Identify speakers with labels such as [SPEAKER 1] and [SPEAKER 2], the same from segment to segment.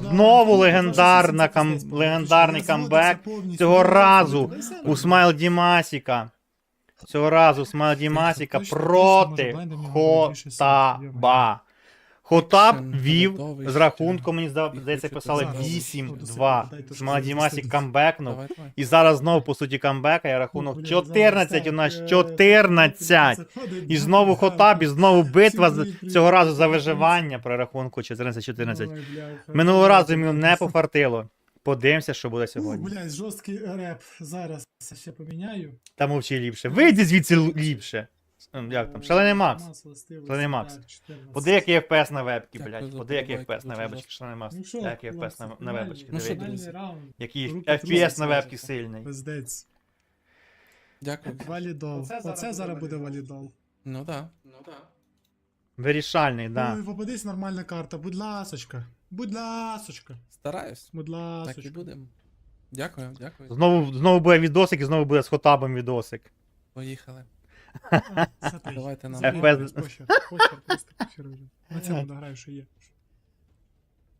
[SPEAKER 1] Знову легендарна кам... легендарний камбек. Цього разу у Смайл Дімасіка. Цього разу Смайл Дімасіка проти Хотаба. Хотаб вів
[SPEAKER 2] готовий
[SPEAKER 1] з рахунком, мені здається, писали
[SPEAKER 2] зараз.
[SPEAKER 1] 8-2.
[SPEAKER 3] Дайте
[SPEAKER 1] Смайл
[SPEAKER 3] щось
[SPEAKER 1] Дімасік
[SPEAKER 3] застигнути.
[SPEAKER 1] камбекнув. І зараз знову, по суті, камбека, і рахунок
[SPEAKER 3] Ну,
[SPEAKER 1] 14 у нас
[SPEAKER 3] зараз
[SPEAKER 1] 14.
[SPEAKER 3] е,
[SPEAKER 1] І знову. Хотаб, і знову битва цього разу за виживання при рахунку 14-14. Минулого разу йому не пофартило. Подивимося, що буде сьогодні.
[SPEAKER 3] блядь, жорсткий реп. Зараз ще поміняю.
[SPEAKER 1] Та мовчи ліпше. Вийди звідси ліпше. Як там? Шалений Макс. Шалений Макс.
[SPEAKER 3] так, 14.
[SPEAKER 1] Поди, який FPS на вебці,
[SPEAKER 2] Дякую
[SPEAKER 1] блядь.
[SPEAKER 2] за
[SPEAKER 1] Поди, який
[SPEAKER 2] вподобайки,
[SPEAKER 1] FPS на
[SPEAKER 2] дуже
[SPEAKER 1] вебочці, шалений Макс.
[SPEAKER 3] Ну що,
[SPEAKER 1] Який FPS на, на вебочці,
[SPEAKER 2] Ну що,
[SPEAKER 1] диви.
[SPEAKER 2] друзі?
[SPEAKER 1] Який
[SPEAKER 3] Руки
[SPEAKER 1] FPS на вебці сильний.
[SPEAKER 3] Пиздець.
[SPEAKER 2] Дякую.
[SPEAKER 3] Валідол.
[SPEAKER 4] Оце зараз
[SPEAKER 3] Оце зараз
[SPEAKER 4] буде
[SPEAKER 3] буде валідол.
[SPEAKER 2] Ну да. Ну да.
[SPEAKER 1] Вирішальний, да.
[SPEAKER 3] Ой, попадись нормальна карта. Будь ласочка. Будь ласочка.
[SPEAKER 2] Стараюсь.
[SPEAKER 3] Будь
[SPEAKER 2] Так і
[SPEAKER 3] ласочка.
[SPEAKER 2] будемо. Дякую, дякую.
[SPEAKER 1] Знову, знову буде відосик і знову буде з Хотабом відосик.
[SPEAKER 2] Поїхали. Давайте нам.
[SPEAKER 3] Вже. На цьому дограю, що є.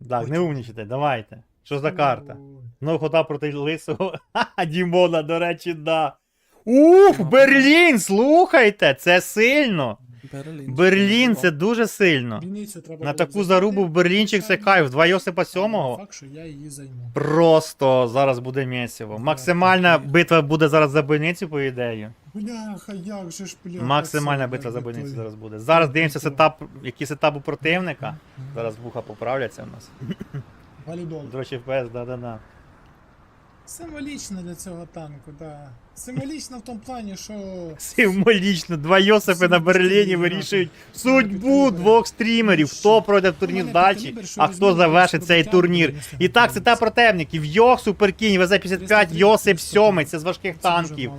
[SPEAKER 1] Так, не умнічайте, давайте. Що за карта? Знову Хотаб проти лисого. Ха-ха, Дімона, до речі, да. Уф, Берлін, слухайте, це сильно.
[SPEAKER 2] Берлін.
[SPEAKER 1] Берлін, це дуже сильно.
[SPEAKER 3] Треба
[SPEAKER 1] На
[SPEAKER 3] було
[SPEAKER 1] таку
[SPEAKER 3] взяти.
[SPEAKER 1] зарубу в Берлінчик це кайф. Два Йосипа сьомого.
[SPEAKER 3] Факт, що я її займу.
[SPEAKER 1] Просто зараз буде місиво. Максимальна битва буде зараз за бойницю, по ідеї.
[SPEAKER 3] Бляха, як же ж, бля.
[SPEAKER 1] Максимальна битва за бойницю зараз буде. Зараз дивимося сетап, який сетап у противника. Зараз вуха поправляться в нас.
[SPEAKER 3] Валідол.
[SPEAKER 1] До речі, FPS, да-да-да.
[SPEAKER 3] Символічно для цього танку, да. Символічно в тому плані, що.
[SPEAKER 1] Символічно, два Йосипи на Берліні вирішують судьбу двох стрімерів. Хто пройде в турнір далі, а хто завершить цей турнір. І так, це та противників. Йох, Суперкінь, ВЗ-55, Йосип 7, це з важких танків.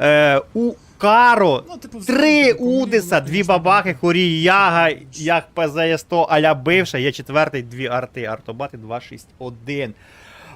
[SPEAKER 1] Е, у Каро,
[SPEAKER 3] Ну, типу,
[SPEAKER 1] три
[SPEAKER 3] типу,
[SPEAKER 1] Удиса, дві бабахи, хорі, яга, як ПЗ-100, аля бивша, є четвертий, дві арти, артобати 261.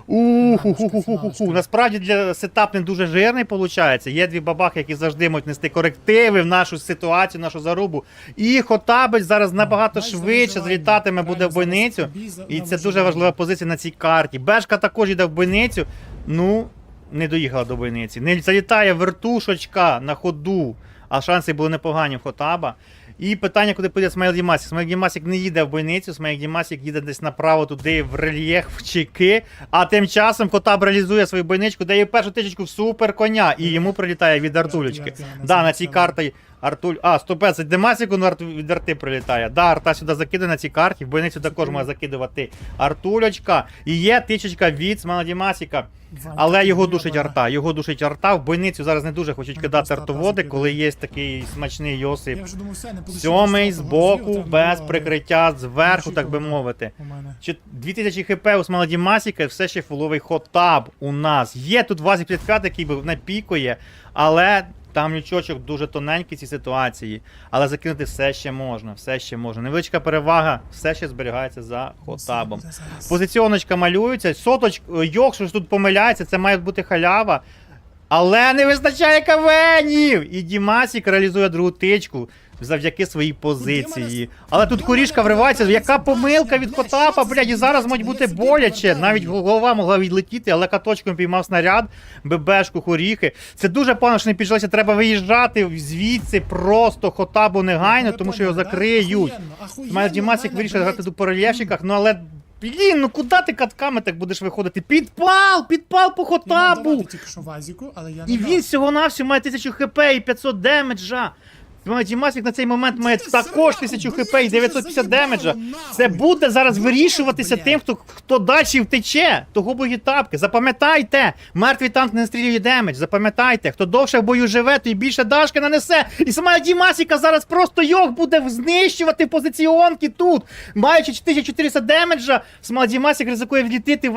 [SPEAKER 1] Уху-ху-ху-ху-ху. Насправді для сетап не дуже жирний виходить. Є дві бабахи, які завжди можуть нести корективи в нашу ситуацію, нашу зарубу. І Хотабель зараз набагато швидше злітатиме буде в бойницю. І це дуже важлива позиція на цій карті. Бешка також йде в бойницю. Ну, не доїхала до бойниці. Не залітає вертушечка на ходу. А шанси були непогані в Хотаба. І питання, куди піде Смайл Дімасік. Смайл Дімасік не їде в бойницю, Смайл Дімасік їде десь направо туди в рельєф в чеки. А тим часом Хотаб реалізує свою бойничку, дає першу тичечку в супер коня, і йому прилітає від Артулечки. Да, на цій карті Артуль. А, 150 Демасіку арт- від арти прилітає. Да, арта сюди закидає на цій карті. В бойницю також може закидувати Артулечка. І є тичечка від Смайл Дімасіка. Але його душить арта. Його душить арта. В бойницю зараз не дуже хочуть кидати артоводи, коли є такий смачний Йосип. Сьомий
[SPEAKER 3] Того
[SPEAKER 1] збоку, без прикриття зверху, так би мовити.
[SPEAKER 3] У мене.
[SPEAKER 1] Чи 2000 хп у Смаладі Масіка, все ще фуловий хотаб у нас. Є тут Вазі 55, який би напікує, але там лючочок дуже тоненький в цій ситуації. Але закинути все ще можна, все ще можна. Невеличка перевага, все ще зберігається за хотабом. Позиціоночка малюється, соточ, Йок, що ж тут помиляється, це має бути халява. Але не вистачає кавенів! І Дімасік реалізує другу тичку завдяки своїй позиції. Але тут корішка вривається. Яка помилка від Хотапа, блядь, і зараз може бути боляче. Навіть голова могла відлетіти, але каточком піймав снаряд, ББшку, хоріхи. Це дуже погано, що не пішлося. Треба виїжджати звідси просто Хотабу негайно, тому що його закриють. Смайл Дімасік вирішив грати тут по ну але. Блін, ну куди ти катками так будеш виходити? Підпал! Підпал по хотабу! І він всього-навсього має 1000 хп і 500 демеджа. Дімасік на цей момент має також
[SPEAKER 3] срав,
[SPEAKER 1] 1000
[SPEAKER 3] блядь,
[SPEAKER 1] хп і 950 демеджа. Це буде зараз вирішуватися тим, хто, хто далі втече. Того бої тапки. Запам'ятайте, мертвий танк не стрілює демедж. Запам'ятайте, хто довше в бою живе, той більше дашки нанесе. І сама Дімасіка зараз просто йох буде знищувати позиціонки тут. Маючи 1400 демеджа, сама Дімасік ризикує відлетіти,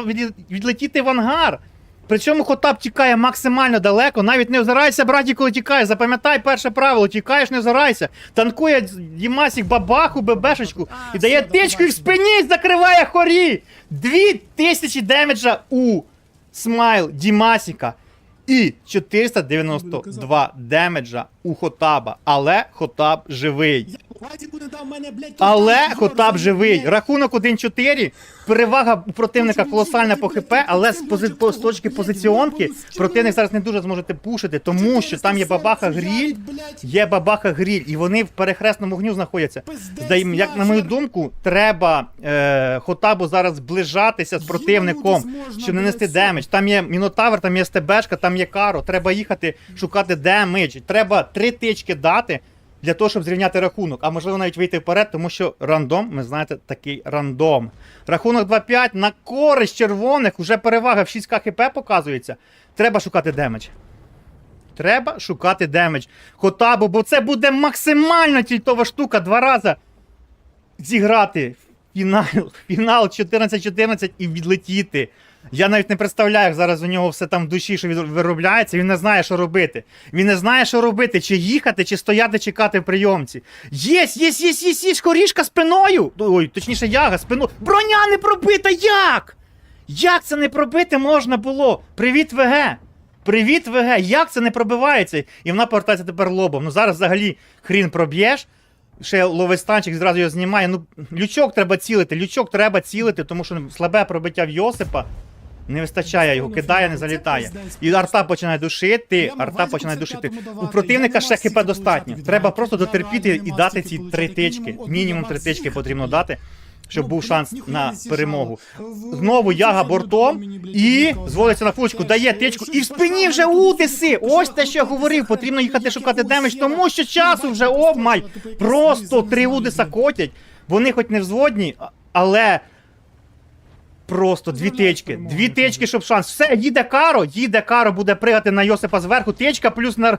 [SPEAKER 1] відлетіти в ангар. Причому Хотап тікає максимально далеко, навіть не озирайся, браті, коли тікає. Запам'ятай перше правило, тікаєш, не озирайся. Танкує Дімасік бабаху, бебешечку і дає тичку і в спині закриває хорі. Дві тисячі демеджа у Смайл Дімасіка. І 492 демеджа у Хотаба. Але Хотаб живий.
[SPEAKER 3] Я Хватіку дав мене, блядь,
[SPEAKER 1] Але
[SPEAKER 3] Хотаб
[SPEAKER 1] Хотаб живий. Рахунок 1-4. Перевага у противника колосальна по ХП, але з, пози... по- з точки позиціонки противник зараз не дуже зможете пушити, тому що там є бабаха гріль, є бабаха гріль, і вони в перехресному вогню знаходяться. Здаєм, як на мою думку, треба е, Хотабу зараз зближатися з противником, щоб не нести демедж. Там є Мінотавр, там є СТБшка, там є Каро. Треба їхати шукати демедж. Треба три тички дати для того, щоб зрівняти рахунок. А можливо навіть вийти вперед, тому що рандом, ви знаєте, такий рандом. Рахунок 2-5 на користь червоних, уже перевага в 6 хп показується. Треба шукати демедж. Треба шукати демедж. Хотабу, бо це буде максимально тільтова штука два рази зіграти фінал, фінал 14-14 і відлетіти. Я навіть не представляю, як зараз у нього все там в душі, що виробляється. Він не знає, що робити. Він не знає, що робити, чи їхати, чи стояти, чекати в прийомці. Єсть, єсть, єсть, єсть, єсть, корішка спиною. Ой, точніше, яга спиною. Броня не пробита! Як? Як це не пробити можна було? Привіт, ВГ! Привіт, ВГ! Як це не пробивається? І вона повертається тепер лобом. Ну зараз взагалі хрін проб'єш. Ще ловестанчик зразу його знімає. Ну, лючок треба цілити, лючок треба цілити, тому що слабе пробиття в Йосипа. Не вистачає його, кидає, не залітає. І арта починає душити, арта починає душити. У противника ще хп достатньо. Треба просто дотерпіти і дати ці три тички. Мінімум три тички потрібно дати, щоб був шанс на перемогу. Знову яга бортом і зводиться на фучку, дає тичку, і в спині вже утиси. Ось те, що я говорив. Потрібно їхати шукати демедж, тому що часу вже обмаль. Просто три удиса котять. Вони хоч не взводні, але. Просто дві тички. Дві тички, щоб шанс. Все, їде каро, їде каро, буде пригати на Йосипа зверху. Тичка плюс на...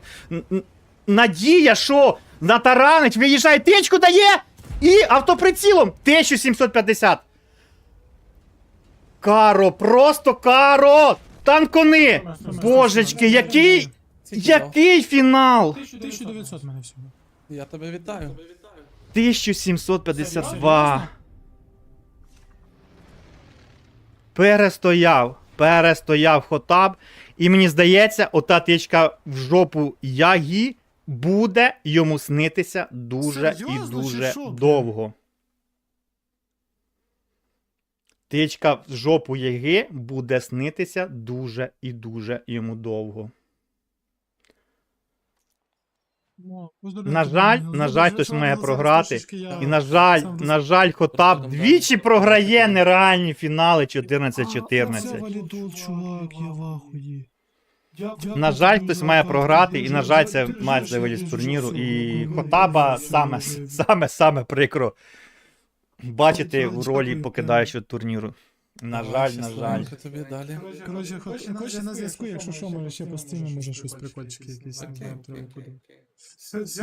[SPEAKER 1] надія, що натаранить, виїжджає, тичку дає! І автоприцілом 1750. Каро, просто каро! Танкони! Божечки, який. Який фінал?
[SPEAKER 3] 1900 мене всього.
[SPEAKER 2] Я тебе вітаю.
[SPEAKER 1] 1752. Перестояв. Перестояв Хотаб. І мені здається, ота тичка в жопу Ягі буде йому снитися дуже
[SPEAKER 3] Серйозно
[SPEAKER 1] і дуже
[SPEAKER 3] що,
[SPEAKER 1] довго. Тичка в жопу Яги буде снитися дуже і дуже йому довго. На жаль, на жаль, хтось має програти. І на жаль, на жаль, Хотаб двічі програє нереальні фінали 14-14.
[SPEAKER 3] валідол, чувак, я в ахуї.
[SPEAKER 1] На жаль, хтось має програти, і на жаль, це матч за виліз з турніру. І Хотаба саме саме саме прикро бачити в ролі покидаючого турніру. На жаль, на жаль.
[SPEAKER 2] Тобі далі?
[SPEAKER 3] Коротше, хоч, хоч на зв'язку, якщо що, може ще постійно, може щось прикольчики якісь.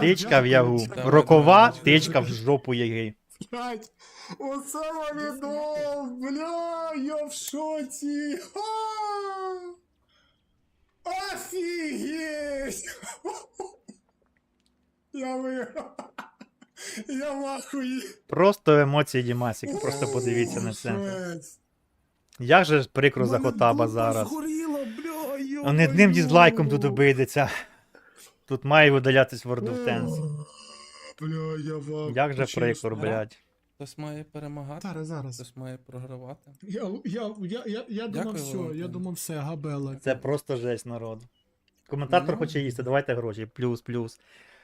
[SPEAKER 1] Тичка в ягу. Рокова тичка в жопу яги.
[SPEAKER 3] Блять, оце валідол, бля, я в шоці. Офігеть! Я виграв. Я в ахуї.
[SPEAKER 1] Просто емоції Дімасіка. Просто подивіться на це. Як же прикро за Хотаба зараз. Не одним дізлайком тут обійдеться. Тут має видалятись World of Tanks.
[SPEAKER 3] Бля, я в ахуї.
[SPEAKER 1] Як же
[SPEAKER 3] Чесно.
[SPEAKER 1] прикро, блядь.
[SPEAKER 2] Хтось має перемагати,
[SPEAKER 3] Зараз, зараз.
[SPEAKER 2] хтось має програвати.
[SPEAKER 3] Я, я, я, я, я думав,
[SPEAKER 2] Дякую
[SPEAKER 3] все,
[SPEAKER 2] вам.
[SPEAKER 3] я думав, все, габела.
[SPEAKER 1] Це просто жесть, народ. Коментатор
[SPEAKER 2] Ну.
[SPEAKER 1] хоче їсти, давайте гроші. Плюс, плюс.